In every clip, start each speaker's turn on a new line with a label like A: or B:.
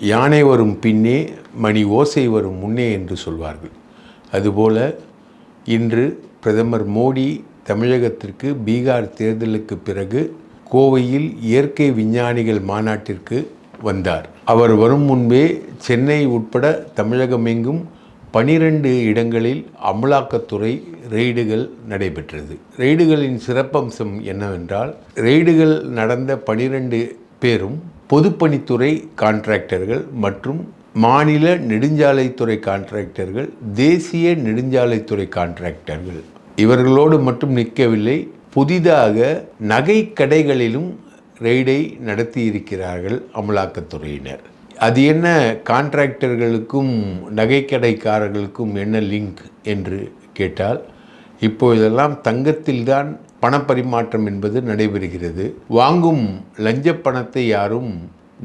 A: யானை வரும் பின்னே மணி ஓசை வரும் முன்னே என்று சொல்வார்கள். அதுபோல இன்று பிரதமர் மோடி தமிழகத்திற்கு பீகார் தேர்தலுக்கு பிறகு கோவையில் இயற்கை விஞ்ஞானிகள் மாநாட்டிற்கு வந்தார். அவர் வரும் முன்பே சென்னை உட்பட தமிழகமெங்கும் பனிரெண்டு இடங்களில் அமலாக்கத்துறை ரெய்டுகள் நடைபெற்றது. ரெய்டுகளின் சிறப்பம்சம் என்னவென்றால் ரெய்டுகள் நடந்த பனிரெண்டு பேரும் பொதுப்பணித்துறை கான்ட்ராக்டர்கள் மற்றும் மாநில நெடுஞ்சாலைத்துறை கான்ட்ராக்டர்கள் தேசிய நெடுஞ்சாலைத்துறை கான்ட்ராக்டர்கள். இவர்களோடு மட்டும் நிற்கவில்லை புதிதாக நகை கடைகளிலும் ரெய்டை நடத்தி இருக்கிறார்கள் அமலாக்கத்துறையினர். அது என்ன கான்ட்ராக்டர்களுக்கும் நகைக்கடைக்காரர்களுக்கும் என்ன லிங்க் என்று கேட்டால் இப்போதெல்லாம் தங்கத்தில்தான் பணப்பரிமாற்றம் என்பது நடைபெறுகிறது. வாங்கும் லஞ்ச பணத்தை யாரும்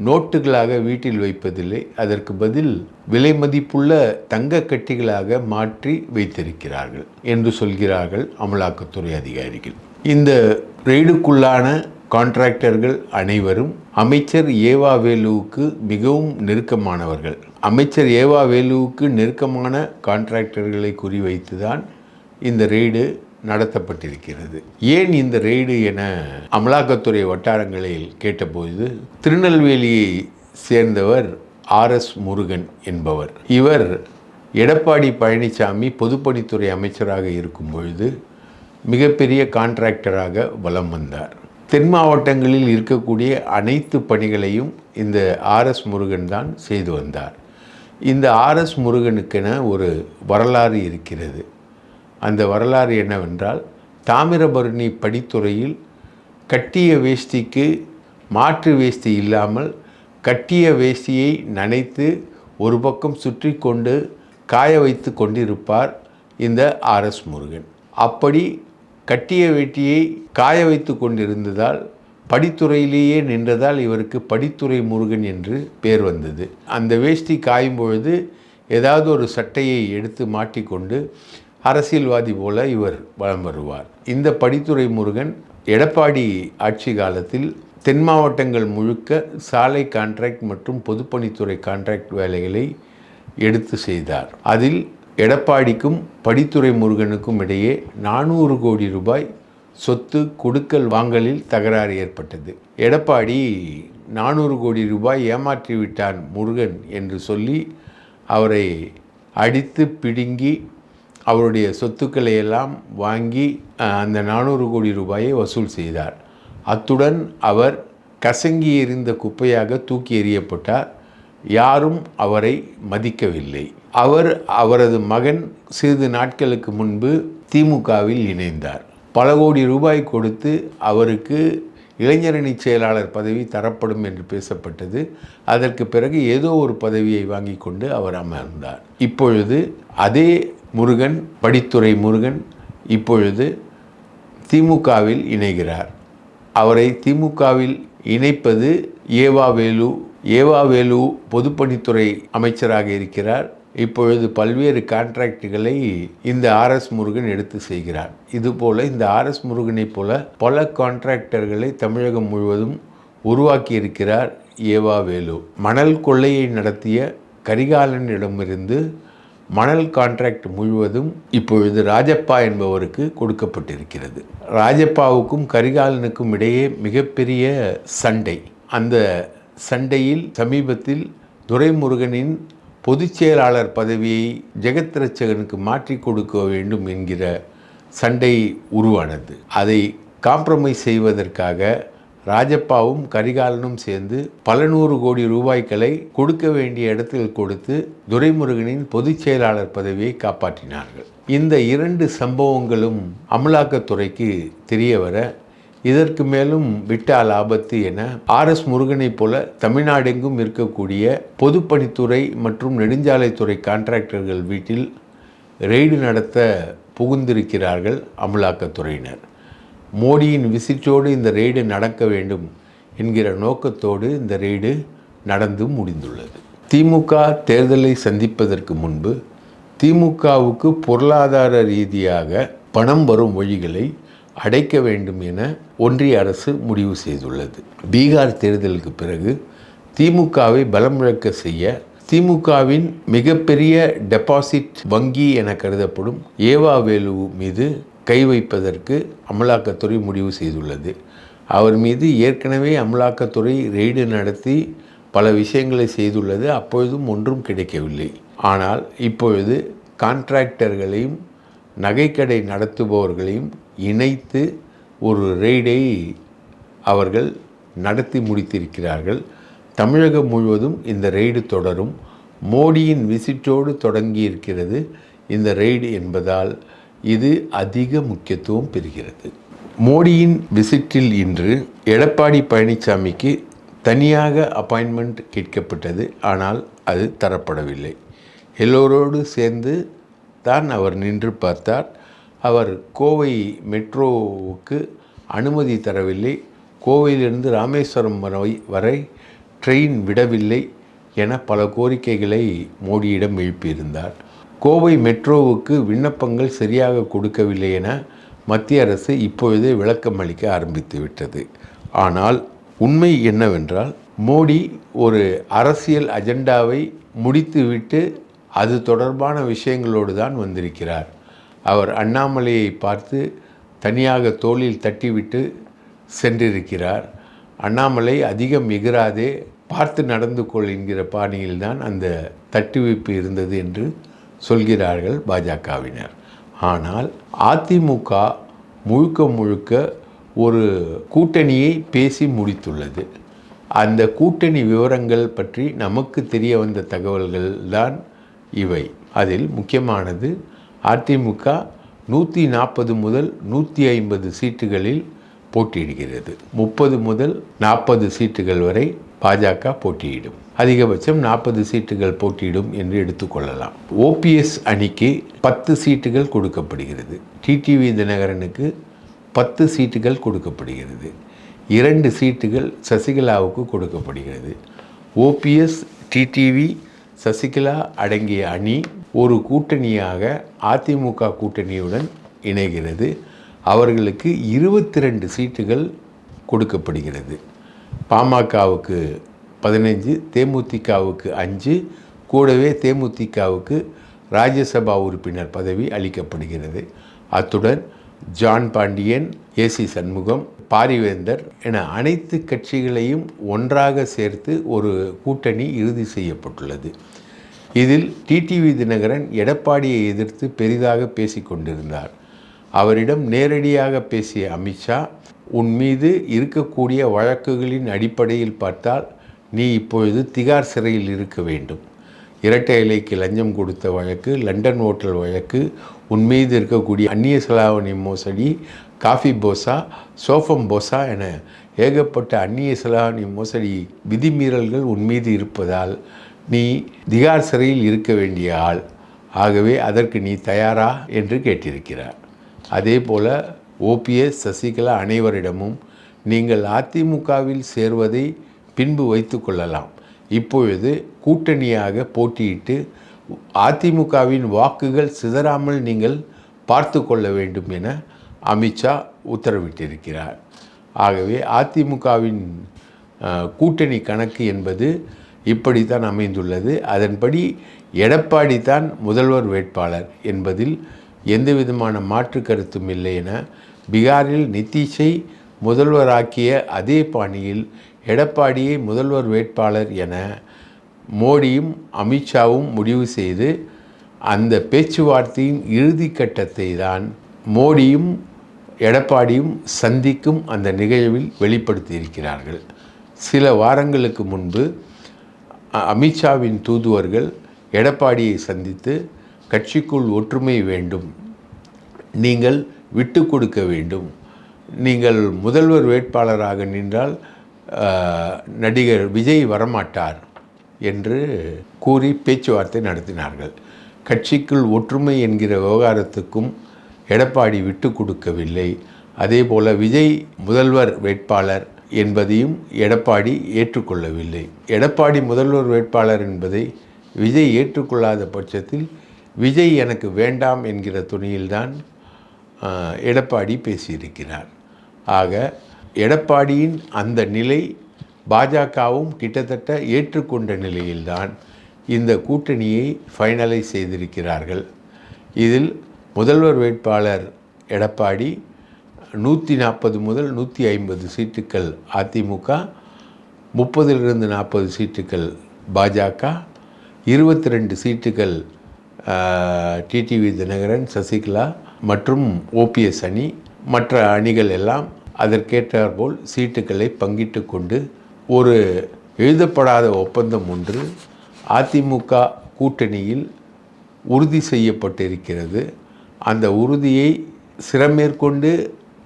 A: நோட்டுகளாக வீட்டில் வைப்பதில்லை. அதற்கு பதில் விலை மதிப்புள்ள தங்க கட்டிகளாக மாற்றி வைத்திருக்கிறார்கள் என்று சொல்கிறார்கள் அமலாக்கத்துறை அதிகாரிகள். இந்த ரெய்டுக்குள்ளான கான்ட்ராக்டர்கள் அனைவரும் அமைச்சர் ஏவா வேலுவுக்கு மிகவும் நெருக்கமானவர்கள். அமைச்சர் ஏவா வேலுவுக்கு நெருக்கமான கான்ட்ராக்டர்களை குறிவைத்துதான் இந்த ரெய்டு நடத்தப்பட்டிருக்கிறது. ஏன் இந்த ரெய்டு என அமலாக்கத்துறை வட்டாரங்களில் கேட்டபோது திருநெல்வேலியை சேர்ந்தவர் ஆர் எஸ் முருகன் என்பவர். இவர் எடப்பாடி பழனிசாமி பொதுப்பணித்துறை அமைச்சராக இருக்கும் பொழுது மிகப்பெரிய கான்ட்ராக்டராக வலம் வந்தார். தென் மாவட்டங்களில் இருக்கக்கூடிய அனைத்து பணிகளையும் இந்த ஆர்எஸ் முருகன் தான் செய்து வந்தார். இந்த ஆர்எஸ் முருகனுக்கென ஒரு வரலாறு இருக்கிறது. அந்த வரலாறு என்னவென்றால் தாமிரபரணி படித்துறையில் கட்டிய வேஷ்டிக்கு மாற்று வேஷ்டி இல்லாமல் கட்டிய வேஷ்டியை நனைத்து ஒரு பக்கம் சுற்றி கொண்டு காய வைத்து கொண்டிருப்பார் இந்த ஆர்எஸ் முருகன். அப்படி கட்டிய வேட்டியை காய வைத்து கொண்டிருந்ததால் படித்துறையிலேயே நின்றதால் இவருக்கு படித்துறை முருகன் என்று பேர் வந்தது. அந்த வேஷ்டி காயும் பொழுது ஏதாவது ஒரு சட்டையை எடுத்து மாட்டிக்கொண்டு அரசியல்வாதி போல இவர் வலம் வருவார். இந்த படித்துறை முருகன் எடப்பாடி ஆட்சி காலத்தில் தென் மாவட்டங்கள் முழுக்க சாலை கான்ட்ராக்ட் மற்றும் பொதுப்பணித்துறை கான்ட்ராக்ட் வேலைகளை எடுத்து செய்தார். அதில் எடப்பாடிக்கும் படித்துறை முருகனுக்கும் இடையே நானூறு கோடி ரூபாய் சொத்து கொடுக்கல் வாங்கலில் தகராறு ஏற்பட்டது. எடப்பாடி நானூறு கோடி ரூபாய் ஏமாற்றிவிட்டான் முருகன் என்று சொல்லி அவரை அடித்து பிடுங்கி அவருடைய சொத்துக்களை எல்லாம் வாங்கி அந்த நானூறு கோடி ரூபாயை வசூல் செய்தார். அத்துடன் அவர் கசங்கி எறிந்த குப்பையாக தூக்கி எறியப்பட்டார். யாரும் அவரை மதிக்கவில்லை. அவர் அவரது மகன் சிறிது நாட்களுக்கு முன்பு திமுகவில் இணைந்தார். பல கோடி ரூபாய் கொடுத்து அவருக்கு இளைஞரணி செயலாளர் பதவி தரப்படும் என்று பேசப்பட்டது. அதற்கு பிறகு ஏதோ ஒரு பதவியை வாங்கி கொண்டு அவர் அமர்ந்தார். இப்பொழுது அதே முருகன் படித்துறை முருகன் இப்பொழுது திமுகவில் இணைகிறார். அவரை திமுகவில் இணைப்பது ஏவா வேலு பொதுப்பணித்துறை அமைச்சராக இருக்கிறார். இப்பொழுது பல்வேறு கான்ட்ராக்டுகளை இந்த ஆர்எஸ் முருகன் எடுத்து செய்கிறார். இதுபோல இந்த ஆர்எஸ் முருகனைப் போல பல கான்ட்ராக்டர்களை தமிழகம் முழுவதும் உருவாக்கி இருக்கிறார் ஏவா வேலு. மணல் கொள்ளையை நடத்திய கரிகாலனிடமிருந்து மணல் கான்ட்ராக்ட் முழுவதும் இப்பொழுது ராஜப்பா என்பவருக்கு கொடுக்கப்பட்டிருக்கிறது. ராஜப்பாவுக்கும் கரிகாலனுக்கும் இடையே மிகப்பெரிய சண்டை. அந்த சண்டையில் சமீபத்தில் துரைமுருகனின் பொதுச் செயலாளர் பதவியை ஜெகத் ரட்சகனுக்கு மாற்றி கொடுக்க வேண்டும் என்கிற சண்டை உருவானது. அதை காம்ப்ரமைஸ் செய்வதற்காக ராஜப்பாவும் கரிகாலனும் சேர்ந்து பல நூறு கோடி ரூபாய்களை கொடுக்க வேண்டிய இடத்தில் கொடுத்து துரைமுருகனின் பொதுச் செயலாளர் பதவியை காப்பாற்றினார்கள். இந்த இரண்டு சம்பவங்களும் அமலாக்கத்துறைக்கு தெரிய வர இதற்கு மேலும் விட்டால் ஆபத்து என ஆர் எஸ் முருகனைப் போல தமிழ்நாடெங்கும் இருக்கக்கூடிய பொதுப்பணித்துறை மற்றும் நெடுஞ்சாலைத்துறை கான்ட்ராக்டர்கள் வீட்டில் ரெய்டு நடத்த புகுந்திருக்கிறார்கள் அமலாக்கத்துறையினர் மோடியின் விசிற்றோடு இந்த ரெய்டு நடக்க வேண்டும் என்கிற நோக்கத்தோடு இந்த ரெய்டு நடந்து முடிந்துள்ளது. திமுக தேர்தலை சந்திப்பதற்கு முன்பு திமுகவுக்கு பொருளாதார ரீதியாக பணம் வரும் வழிகளை அடைக்க வேண்டும் என ஒன்றிய அரசு முடிவு செய்துள்ளது. பீகார் தேர்தலுக்கு பிறகு திமுகவை பலமிழக்க செய்ய திமுகவின் மிகப்பெரிய டெபாசிட் வங்கி என கருதப்படும் ஏவா வேலு மீது கை வைப்பதற்கு அமலாக்கத்துறை முடிவு செய்துள்ளது. அவர் மீது ஏற்கனவே அமலாக்கத்துறை ரெய்டு நடத்தி பல விஷயங்களை செய்துள்ளது. அப்பொழுதும் ஒன்றும் கிடைக்கவில்லை. ஆனால் இப்பொழுது கான்ட்ராக்டர்களையும் நகைக்கடை நடத்துபவர்களையும் இணைத்து ஒரு ரெய்டை அவர்கள் நடத்தி முடித்திருக்கிறார்கள். தமிழகம் முழுவதும் இந்த ரெய்டு தொடரும். மோடியின் விசிட்டோடு தொடங்கி இருக்கிறது இந்த ரெய்டு என்பதால் இது அதிக முக்கியத்துவம் பெறுகிறது. மோடியின் விசிட்டில் இன்று எடப்பாடி பழனிசாமிக்கு தனியாக அப்பாயின்மெண்ட் கேட்கப்பட்டது. ஆனால் அது தரப்படவில்லை. எல்லோரோடு சேர்ந்து தான் அவர் நின்று பார்த்தார். அவர் கோவை மெட்ரோவுக்கு அனுமதி தரவில்லை. கோவையிலிருந்து ராமேஸ்வரம் வரை வரை ட்ரெயின் விடவில்லை என பல கோரிக்கைகளை மோடியிடம் எழுப்பியிருந்தார். கோவை மெட்ரோவுக்கு விண்ணப்பங்கள் சரியாக கொடுக்கவில்லை என மத்திய அரசு இப்பொழுதே விளக்கம் அளிக்க ஆரம்பித்து விட்டது. ஆனால் உண்மை என்னவென்றால் மோடி ஒரு அரசியல் அஜெண்டாவை முடித்துவிட்டு அது தொடர்பான விஷயங்களோடு தான் வந்திருக்கிறார். அவர் அண்ணாமலையை பார்த்து தனியாக தோளில் தட்டிவிட்டு சென்றிருக்கிறார். அண்ணாமலை அதிகம் எகிராதே பார்த்து நடந்து கொள் என்கிற பாணியில்தான் அந்த தட்டிவிப்பு இருந்தது என்று சொல்கிறார்கள் பாஜகவினர். ஆனால் அதிமுக முழுக்க முழுக்க ஒரு கூட்டணியை பேசி முடித்துள்ளது. அந்த கூட்டணி விவரங்கள் பற்றி நமக்கு தெரிய வந்த தகவல்கள் தான் இவை. அதில் முக்கியமானது அதிமுக நூற்றி நாற்பது முதல் நூற்றி ஐம்பது சீட்டுகளில் போட்டியிடுகிறது. முப்பது முதல் நாற்பது சீட்டுகள் வரை பாஜக போட்டியிடும். அதிகபட்சம் நாற்பது சீட்டுகள் போட்டியிடும் என்று எடுத்துக்கொள்ளலாம் ஓபிஎஸ் அணிக்கு பத்து சீட்டுகள் கொடுக்கப்படுகிறது. டிடிவி தினகரனுக்கு பத்து சீட்டுகள் கொடுக்கப்படுகிறது. இரண்டு சீட்டுகள் சசிகலாவுக்கு கொடுக்கப்படுகிறது. ஓபிஎஸ் டிடிவி சசிகலா அடங்கிய அணி ஒரு கூட்டணியாக அதிமுக கூட்டணியுடன் இணைகிறது. அவர்களுக்கு இருபத்தி ரெண்டு சீட்டுகள் கொடுக்கப்படுகிறது. பாமகவுக்கு பதினைஞ்சு தேமுதிகவுக்கு அஞ்சு கூடவே தேமுதிகவுக்கு ராஜ்யசபா உறுப்பினர் பதவி அளிக்கப்படுகிறது. அத்துடன் ஜான் பாண்டியன் ஏசி சண்முகம் பாரிவேந்தர் என அனைத்து கட்சிகளையும் ஒன்றாக சேர்த்து ஒரு கூட்டணி இறுதி செய்யப்பட்டுள்ளது. இதில் டிடிவி தினகரன் எடப்பாடியை எதிர்த்து பெரிதாக பேசிக்கொண்டிருந்தார் அவரிடம் நேரடியாக பேசிய அமித்ஷா உன் மீது இருக்கக்கூடிய வழக்குகளின் அடிப்படையில் பார்த்தால் நீ இப்பொழுது திகார் சிறையில் இருக்க வேண்டும். இரட்டை இலைக்கு லஞ்சம் கொடுத்த வழக்கு லண்டன் ஓட்டல் வழக்கு உன் மீது இருக்கக்கூடிய அந்நிய செலாவணி மோசடி காஃபி போசா சோஃபம் போசா என ஏகப்பட்ட அந்நிய செலாவணி மோசடி விதிமீறல்கள் உன் மீது இருப்பதால் நீ திகார் சிறையில் இருக்க வேண்டிய ஆள். ஆகவே அதற்கு நீ தயாரா என்று கேட்டிருக்கிறார். அதே போல ஓபிஎஸ் சசிகலா அனைவரிடமும் நீங்கள் அதிமுகவில் சேர்வதை பின்பு வைத்து கொள்ளலாம். இப்பொழுது கூட்டணியாக போட்டியிட்டு அதிமுகவின் வாக்குகள் சிதறாமல் நீங்கள் பார்த்து கொள்ள வேண்டும் என அமித்ஷா உத்தரவிட்டிருக்கிறார். ஆகவே அதிமுகவின் கூட்டணி கணக்கு என்பது இப்படித்தான் அமைந்துள்ளது. அதன்படி எடப்பாடி தான் முதல்வர் வேட்பாளர் என்பதில் எந்த விதமான மாற்று கருத்தும் இல்லை என பீகாரில் நிதிஷை முதல்வராக்கிய அதே பாணியில் எடப்பாடியை முதல்வர் வேட்பாளர் என மோடியும் அமித்ஷாவும் முடிவு செய்து அந்த பேச்சுவார்த்தையின் இறுதி கட்டத்தை தான் மோடியும் எடப்பாடியும் சந்திக்கும் அந்த நிகழ்வில் வெளிப்படுத்தியிருக்கிறார்கள். சில வாரங்களுக்கு முன்பு அமித்ஷாவின் தூதுவர்கள் எடப்பாடியை சந்தித்து கட்சிக்குள் ஒற்றுமை வேண்டும். நீங்கள் விட்டு கொடுக்க வேண்டும். நீங்கள் முதல்வர் வேட்பாளராக நின்றால் நடிகர் விஜய் வரமாட்டார் என்று கூறி பேச்சுவார்த்தை நடத்தினார்கள். கட்சிக்குள் ஒற்றுமை என்கிற விவகாரத்துக்கும் எடப்பாடி விட்டு கொடுக்கவில்லை. அதேபோல விஜய் முதல்வர் வேட்பாளர் என்பதையும் எடப்பாடி ஏற்றுக்கொள்ளவில்லை. எடப்பாடி முதல்வர் வேட்பாளர் என்பதை விஜய் ஏற்றுக்கொள்ளாத பட்சத்தில் விஜய் எனக்கு வேண்டாம் என்கிற துணியில்தான் எடப்பாடி பேசியிருக்கிறார். ஆக எடப்பாடியின் அந்த நிலை பாஜகவும் கிட்டத்தட்ட ஏற்றுக்கொண்ட நிலையில்தான் இந்த கூட்டணியை ஃபைனலைஸ் செய்திருக்கிறார்கள். இதில் முதல்வர் வேட்பாளர் எடப்பாடி நூற்றி நாற்பது முதல் நூற்றி ஐம்பது சீட்டுக்கள் அதிமுக முப்பதிலிருந்து நாற்பது சீட்டுகள் பாஜக இருபத்தி ரெண்டு சீட்டுகள் டிடிவி தினகரன் சசிகலா மற்றும் ஓபிஎஸ் அணி மற்ற அணிகள் எல்லாம் அதற்கேற்றாற்போல் சீட்டுகளை பங்கிட்டு கொண்டு ஒரு எழுதப்படாத ஒப்பந்தம் ஒன்று அதிமுக கூட்டணியில் உறுதி செய்யப்பட்டிருக்கிறது. அந்த உறுதியை சிரமேற்கொண்டு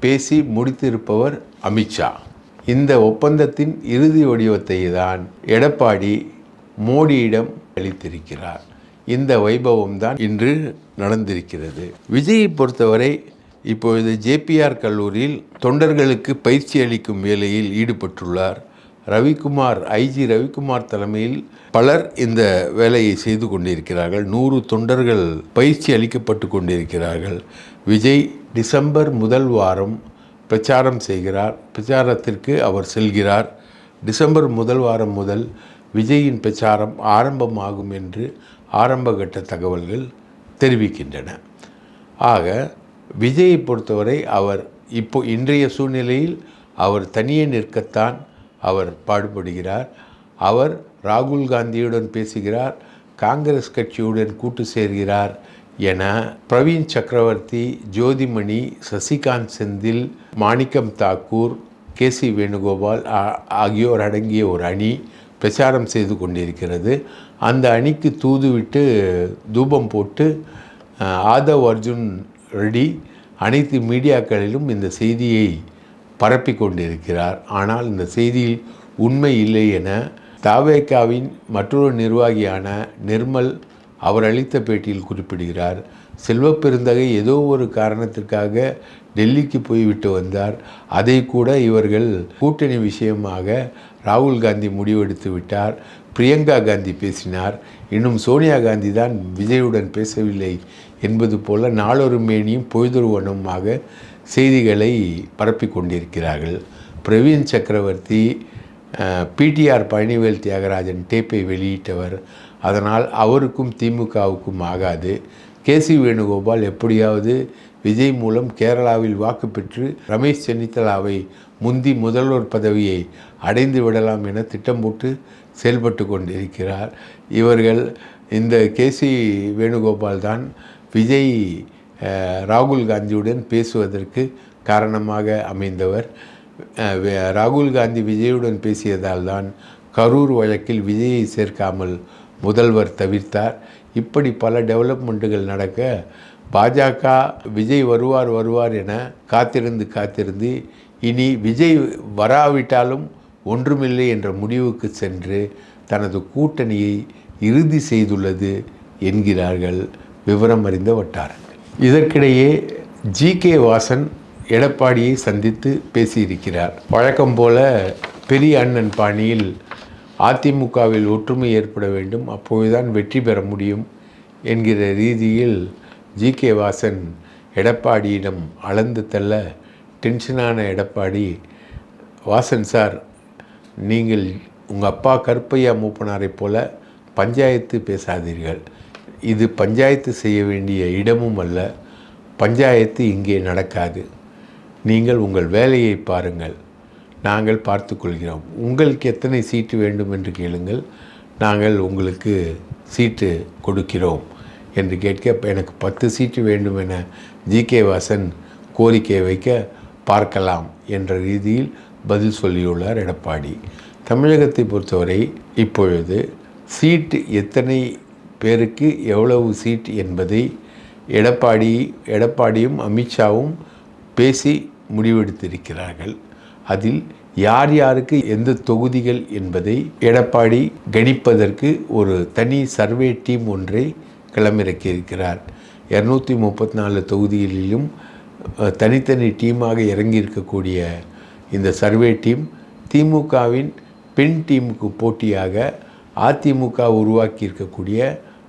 A: பேசி முடித்திருப்பவர் அமித்ஷா. இந்த ஒப்பந்தத்தின் இறுதி வடிவத்தை தான் எடப்பாடி மோடியிடம் அளித்திருக்கிறார். இந்த வைபவம் தான் இன்று நடந்திருக்கிறது. விஜயை பொறுத்தவரை இப்பொழுது ஜேபிஆர் கல்லூரியில் தொண்டர்களுக்கு பயிற்சி அளிக்கும் வேலையில் ஈடுபட்டுள்ளார். ரவிக்குமார் ஐஜி ரவிக்குமார் தலைமையில் பலர் இந்த வேலையை செய்து கொண்டிருக்கிறார்கள். நூறு தொண்டர்கள் பயிற்சி அளிக்கப்பட்டு கொண்டிருக்கிறார்கள். விஜய் டிசம்பர் முதல் வாரம் பிரச்சாரம் செய்கிறார். பிரச்சாரத்திற்கு அவர் செல்கிறார். டிசம்பர் முதல் வாரம் முதல் விஜயின் பிரச்சாரம் ஆரம்பமாகும் என்று ஆரம்பகட்ட தகவல்கள் தெரிவிக்கின்றன. ஆக விஜயை பொறுத்தவரை அவர் இப்போ இன்றைய சூழ்நிலையில் அவர் தனியே நிற்கத்தான் அவர் பாடுபடுகிறார். அவர் ராகுல் காந்தியுடன் பேசுகிறார் காங்கிரஸ் கட்சியுடன் கூட்டு சேர்கிறார் என பிரவீன் சக்கரவர்த்தி ஜோதிமணி சசிகாந்த் செந்தில் மாணிக்கம் தாக்கூர் கே சி வேணுகோபால் ஆகியோர் அடங்கிய ஒரு அணி பிரச்சாரம் செய்து கொண்டிருக்கிறது. அந்த அணிக்கு தூதுவிட்டு தூபம் போட்டு ஆதவ் அர்ஜுன் ரெடி அனைத்து மீடியாக்களிலும் இந்த செய்தியை பரப்பி கொண்டிருக்கிறார் ஆனால் இந்த செய்தியில் உண்மை இல்லை என தாவேக்காவின் மற்றொரு நிர்வாகியான நிர்மல் அவர் அளித்த பேட்டியில் குறிப்பிடுகிறார். செல்வப்பெருந்தகை ஏதோ ஒரு காரணத்திற்காக டெல்லிக்கு போய்விட்டு வந்தார். அதை கூட இவர்கள் கூட்டணி விஷயமாக ராகுல் காந்தி முடிவெடுத்து விட்டார். பிரியங்கா காந்தி பேசினார். இன்னும் சோனியா காந்தி தான் விஜயுடன் பேசவில்லை என்பது போல நாளொரு மேனியும் பொழுதுருவனமாக செய்திகளை பரப்பி கொண்டிருக்கிறார்கள். பிரவீன் சக்கரவர்த்தி பிடிஆர் பழனிவேல் தியாகராஜன் டேப்பை வெளியிட்டவர். அதனால் அவருக்கும் திமுகவுக்கும் ஆகாது. கேசி வேணுகோபால் எப்படியாவது விஜய் மூலம் கேரளாவில் வாக்கு பெற்று ரமேஷ் சென்னித்தலாவை முந்தி முதல்வர் பதவியை அடைந்து விடலாம் என திட்டம் போட்டு செயல்பட்டு கொண்டிருக்கிறார். இவர்கள் இந்த கேசி வேணுகோபால் தான் விஜய் ராகுல் காந்தியுடன் பேசுவதற்கு காரணமாக அமைந்தவர். ராகுல் காந்தி விஜயுடன் பேசியதால் தான் கரூர் வழக்கில் விஜயை சேர்க்காமல் முதல்வர் தவிர்த்தார். இப்படி பல டெவலப்மெண்ட்டுகள் நடக்க பாஜக விஜய் வருவார் வருவார் என காத்திருந்து காத்திருந்து இனி விஜய் வராவிட்டாலும் ஒன்றுமில்லை என்ற முடிவுக்கு சென்று தனது கூட்டணியை இறுதி செய்துள்ளது என்கிறார்கள் விவரம் அறிந்த வட்டாரங்கள். இதற்கிடையே ஜி கே வாசன் எடப்பாடியை சந்தித்து பேசியிருக்கிறார். வழக்கம் போல பெரிய அண்ணன் பாணியில் அதிமுகவில் ஒற்றுமை ஏற்பட வேண்டும் அப்போதுதான் வெற்றி பெற முடியும் என்கிற ரீதியில் ஜி கே வாசன் எடப்பாடியிடம் அளந்து தள்ள டென்ஷனான எடப்பாடி வாசன் சார் நீங்கள் உங்கள் அப்பா கருப்பையா மூப்பனாரைப் போல பஞ்சாயத்து பேசாதீர்கள். இது பஞ்சாயத்து செய்ய வேண்டிய இடமும் அல்ல பஞ்சாயத்து இங்கே நடக்காது. நீங்கள் உங்கள் வேலையை பாருங்கள். நாங்கள் பார்த்துக்கொள்கிறோம் உங்களுக்கு எத்தனை சீட்டு வேண்டும் என்று கேளுங்கள். நாங்கள் உங்களுக்கு சீட்டு கொடுக்கிறோம் என்று கேட்க எனக்கு பத்து சீட்டு வேண்டும் என ஜி. கே. வாசன் கோரிக்கை வைக்க பார்க்கலாம் என்ற ரீதியில் பதில் சொல்லியுள்ளார் எடப்பாடி. தமிழகத்தை பொறுத்தவரை இப்பொழுது சீட்டு எத்தனை பேருக்கு எவ்வளவு சீட் என்பதை எடப்பாடி எடப்பாடியும் அமித்ஷாவும் பேசி முடிவெடுத்திருக்கிறார்கள். அதில் யார் யாருக்கு எந்த தொகுதிகள் என்பதை எடப்பாடி கணிப்பதற்கு ஒரு தனி சர்வே டீம் ஒன்றை களமிறக்கியிருக்கிறார். இரநூத்தி முப்பத்தி நாலு தொகுதிகளிலும் தனித்தனி டீமாக இறங்கியிருக்கக்கூடிய இந்த சர்வே டீம் திமுகவின் பெண் டீமுக்கு போட்டியாக அதிமுக உருவாக்கியிருக்கக்கூடிய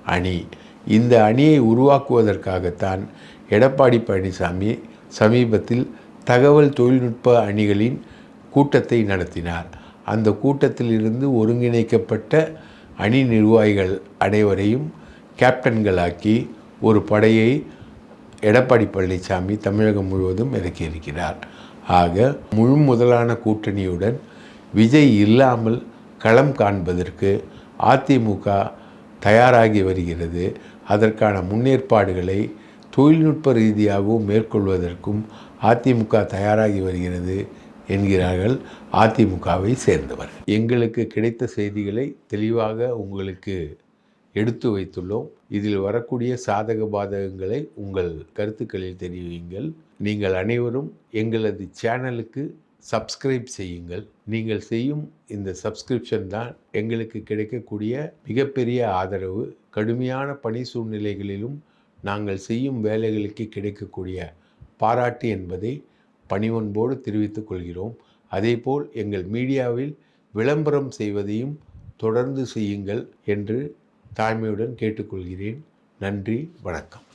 A: அணி. இந்த அணியை உருவாக்குவதற்காகத்தான் எடப்பாடி பழனிசாமி சமீபத்தில் தகவல் தொழில்நுட்ப அணிகளின் கூட்டத்தை நடத்தினார். அந்த கூட்டத்தில் இருந்து ஒருங்கிணைக்கப்பட்ட அணி நிர்வாகிகள் அனைவரையும் கேப்டன்களாக்கி ஒரு படையை எடப்பாடி பழனிசாமி தமிழகம் முழுவதும் இறக்கியிருக்கிறார். ஆக முழு முதலான கூட்டணியுடன் விஜய் இல்லாமல் களம் காண்பதற்கு அதிமுக தயாராகி வருகிறது. அதற்கான முன்னேற்பாடுகளை தொழில்நுட்ப ரீதியாகவும் மேற்கொள்வதற்கும் அதிமுக தயாராகி வருகிறது என்கிறார்கள் அதிமுகவை சேர்ந்தவர் எங்களுக்கு கிடைத்த செய்திகளை தெளிவாக உங்களுக்கு எடுத்து வைத்துள்ளோம். இதில் வரக்கூடிய சாதக பாதகங்களை உங்கள் கருத்துக்களில் தெரிவியுங்கள். நீங்கள் அனைவரும் எங்களது சேனலுக்கு சப்ஸ்கிரைப் செய்யுங்கள். நீங்கள் செய்யும் இந்த சப்ஸ்கிரிப்ஷன் தான் எங்களுக்கு கிடைக்கக்கூடிய மிகப்பெரிய ஆதரவு. கடுமையான பணி சூழ்நிலைகளிலும் நாங்கள் செய்யும் வேலைகளுக்கு கிடைக்கக்கூடிய பாராட்டு என்பதை பணிவன்போடு தெரிவித்துக் கொள்கிறோம். அதேபோல் எங்கள் மீடியாவில் விளம்பரம் செய்வதையும் தொடர்ந்து செய்யுங்கள் என்று தாழ்மையுடன் கேட்டுக்கொள்கிறேன். நன்றி வணக்கம்.